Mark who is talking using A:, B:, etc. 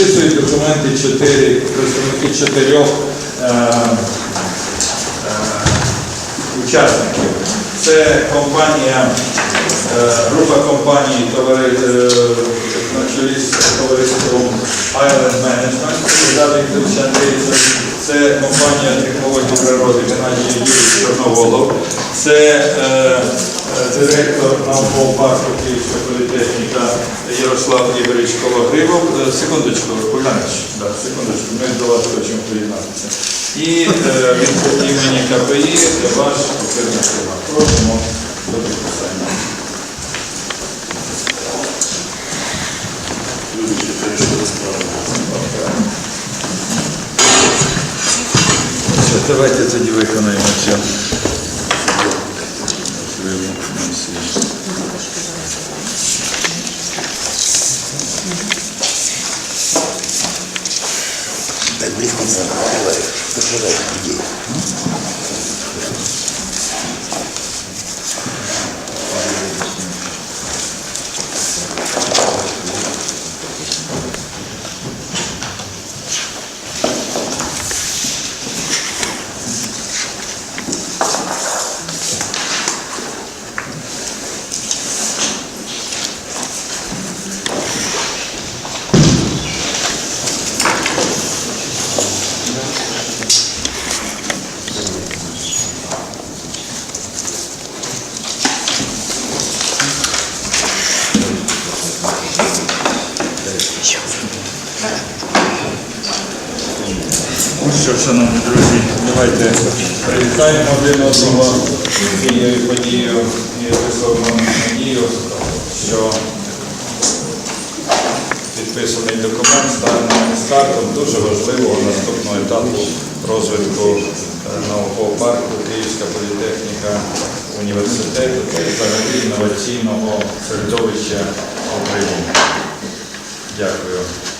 A: команді чотири представники чотирьох е, е, учасників. Це компанія, е, група компаній е, на чолі з товариством Island Management, Андрійович. Це компанія технології природи Геннадій Юрійович Чорноволов. Це е, е, директор наукового парку політехніка Ярослав Ігорович Кологривов. Е, Секундочку, Богданович, да, секундочку, ми до вас хочемо приєднатися. І е, від імені КПІ ваш офірний слова. Просимо до підписання. Все, давайте тоді виконаємо цю.
B: Так близко не надо. Покрывай людей.
A: Ну що, шановні друзі, давайте привітаємо один одного цією подією і висловимо надію, що підписаний документ стане стартом дуже важливого наступного етапу розвитку е, наукового парку Київська політехніка університету та взагалі інноваційного середовища України. Дякую.